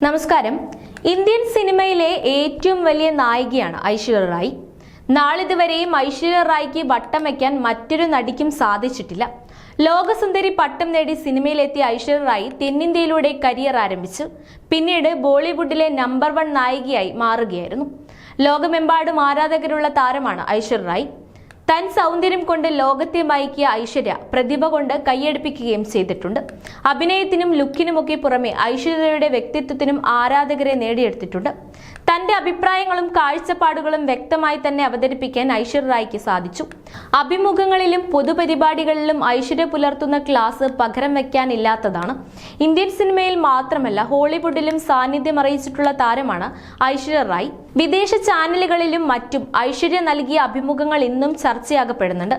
നമസ്കാരം. ഇന്ത്യൻ സിനിമയിലെ ഏറ്റവും വലിയ നായികയാണ് ഐശ്വര്യ റായ്. നാളിതുവരെയും ഐശ്വര്യ റായ്ക്ക് വട്ടം വയ്ക്കാൻ മറ്റൊരു നടിക്കും സാധിച്ചിട്ടില്ല. ലോകസുന്ദരി പട്ടം നേടി സിനിമയിലെത്തിയ ഐശ്വര്യ റായ് തെന്നിന്ത്യയിലൂടെ കരിയർ ആരംഭിച്ചു. പിന്നീട് ബോളിവുഡിലെ നമ്പർ വൺ നായികയായി മാറുകയായിരുന്നു. ലോകമെമ്പാടും ആരാധകരുള്ള താരമാണ് ഐശ്വര്യ റായ്. തൻ സൗന്ദര്യം കൊണ്ട് ലോകത്തെ മയക്കിയ ഐശ്വര്യ പ്രതിഭ കൊണ്ട് കൈയടിപ്പിക്കുകയും ചെയ്തിട്ടുണ്ട്. അഭിനയത്തിനും ലുക്കിനുമൊക്കെ പുറമെ ഐശ്വര്യയുടെ വ്യക്തിത്വത്തിനും ആരാധകരെ നേടിയെടുത്തിട്ടുണ്ട്. തന്റെ അഭിപ്രായങ്ങളും കാഴ്ചപ്പാടുകളും വ്യക്തമായി തന്നെ അവതരിപ്പിക്കാൻ ഐശ്വര്യ റായ്ക്ക് സാധിച്ചു. അഭിമുഖങ്ങളിലും പൊതുപരിപാടികളിലും ഐശ്വര്യ പുലർത്തുന്ന ക്ലാസ് പകരം വയ്ക്കാനില്ലാത്തതാണ് ഇന്ത്യൻ സിനിമയിൽ മാത്രമല്ല ഹോളിവുഡിലും സാന്നിധ്യം അറിയിച്ചിട്ടുള്ള താരമാണ് ഐശ്വര്യ റായ്. വിദേശ ചാനലുകളിലും മറ്റും ഐശ്വര്യ നൽകിയ അഭിമുഖങ്ങൾ ഇന്നും ചർച്ചയാകപ്പെടുന്നുണ്ട്.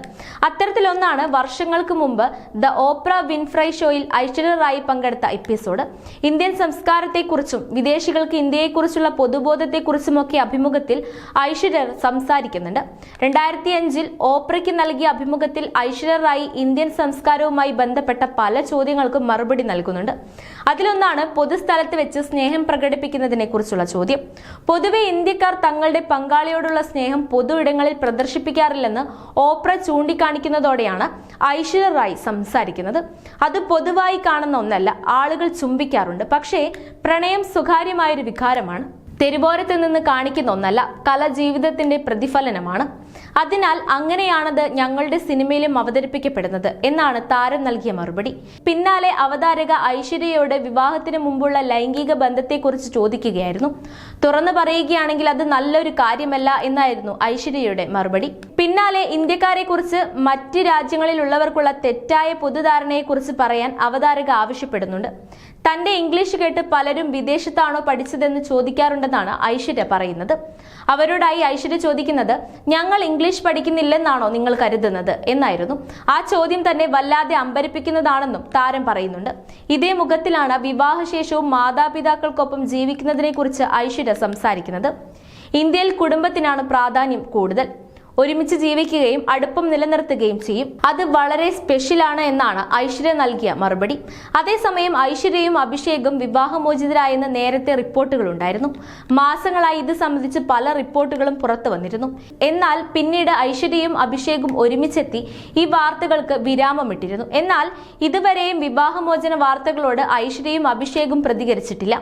അത്തരത്തിലൊന്നാണ് വർഷങ്ങൾക്ക് മുമ്പ് ദ ഓപ്ര വിൻഫ്രൈ ഷോയിൽ ഐശ്വര്യ റായി പങ്കെടുത്ത എപ്പിസോഡ്. ഇന്ത്യൻ സംസ്കാരത്തെക്കുറിച്ചും വിദേശികൾക്ക് ഇന്ത്യയെക്കുറിച്ചുള്ള പൊതുബോധത്തെക്കുറിച്ചുമൊക്കെ അഭിമുഖത്തിൽ ഐശ്വര്യ സംസാരിക്കുന്നുണ്ട്. രണ്ടായിരത്തി അഞ്ചിൽ ഓപ്രയ്ക്ക് നൽകിയ അഭിമുഖത്തിൽ ഐശ്വര്യ റായി ഇന്ത്യൻ സംസ്കാരവുമായി ബന്ധപ്പെട്ട പല ചോദ്യങ്ങൾക്കും മറുപടി നൽകുന്നുണ്ട്. അതിലൊന്നാണ് പൊതുസ്ഥലത്ത് വെച്ച് സ്നേഹം പ്രകടിപ്പിക്കുന്നതിനെ കുറിച്ചുള്ള ചോദ്യം. പൊതുവെ ഇന്ത്യക്കാർ തങ്ങളുടെ പങ്കാളിയോടുള്ള സ്നേഹം പൊതു ഇടങ്ങളിൽ പ്രദർശിപ്പിക്കാറില്ലെന്ന് ഓപ്ര ചൂണ്ടിക്കാണിക്കുന്നതോടെയാണ് ഐശ്വര്യ റായ് സംസാരിക്കുന്നത്. അത് പൊതുവായി കാണുന്ന ഒന്നല്ല ആളുകൾ ചുംബിക്കാറുണ്ട്. പക്ഷേ പ്രണയം സ്വകാര്യമായൊരു വികാരമാണ്. തെരുവോരത്തിൽ നിന്ന് കാണിക്കുന്ന ഒന്നല്ല കല ജീവിതത്തിന്റെ പ്രതിഫലനമാണ്. അതിനാൽ അങ്ങനെയാണത് ഞങ്ങളുടെ സിനിമയിലും അവതരിപ്പിക്കപ്പെടുന്നത് എന്നാണ് താരം നൽകിയ മറുപടി. പിന്നാലെ അവതാരക ഐശ്വര്യയോട് വിവാഹത്തിന് മുമ്പുള്ള ലൈംഗിക ബന്ധത്തെക്കുറിച്ച് ചോദിക്കുകയായിരുന്നു. തുറന്നു പറയുകയാണെങ്കിൽ അത് നല്ലൊരു കാര്യമല്ല എന്നായിരുന്നു ഐശ്വര്യയുടെ മറുപടി. പിന്നാലെ ഇന്ത്യക്കാരെ കുറിച്ച് മറ്റ് രാജ്യങ്ങളിലുള്ളവർക്കുള്ള തെറ്റായ പൊതുധാരണയെക്കുറിച്ച് പറയാൻ അവതാരക ആവശ്യപ്പെടുന്നുണ്ട്. തന്റെ ഇംഗ്ലീഷ് കേട്ട് പലരും വിദേശത്താണോ പഠിച്ചതെന്ന് ചോദിക്കാറുണ്ടെന്നാണ് ഐശ്വര്യ പറയുന്നത്. അവരോടായി ഐശ്വര്യ ചോദിക്കുന്നത് ഞങ്ങൾ ഇംഗ്ലീഷ് പഠിക്കുന്നില്ലെന്നാണോ നിങ്ങൾ കരുതുന്നത് എന്നായിരുന്നു. ആ ചോദ്യം തന്നെ വല്ലാതെ അമ്പരിപ്പിക്കുന്നതാണെന്നും താരം പറയുന്നുണ്ട്. ഇതേ മുഖത്തിലാണ് വിവാഹശേഷവും മാതാപിതാക്കൾക്കൊപ്പം ജീവിക്കുന്നതിനെക്കുറിച്ച് ഐശ്വര്യ സംസാരിക്കുന്നത്. ഇന്ത്യയിൽ കുടുംബത്തിനാണ് പ്രാധാന്യം കൂടുതൽ. ഒരുമിച്ച് ജീവിക്കുകയും അടുപ്പം നിലനിർത്തുകയും ചെയ്യും. അത് വളരെ സ്പെഷ്യലാണ് എന്നാണ് ഐശ്വര്യ നൽകിയ മറുപടി. അതേസമയം ഐശ്വര്യയും അഭിഷേകും വിവാഹമോചിതരായെന്ന് നേരത്തെ റിപ്പോർട്ടുകൾ ഉണ്ടായിരുന്നു. മാസങ്ങളായി ഇത് സംബന്ധിച്ച് പല റിപ്പോർട്ടുകളും പുറത്തു വന്നിരുന്നു. എന്നാൽ പിന്നീട് ഐശ്വര്യയും അഭിഷേകും ഒരുമിച്ചെത്തി ഈ വാർത്തകൾക്ക് വിരാമമിട്ടിരുന്നു. എന്നാൽ ഇതുവരെയും വിവാഹമോചന വാർത്തകളോട് ഐശ്വര്യയും അഭിഷേകും പ്രതികരിച്ചിട്ടില്ല.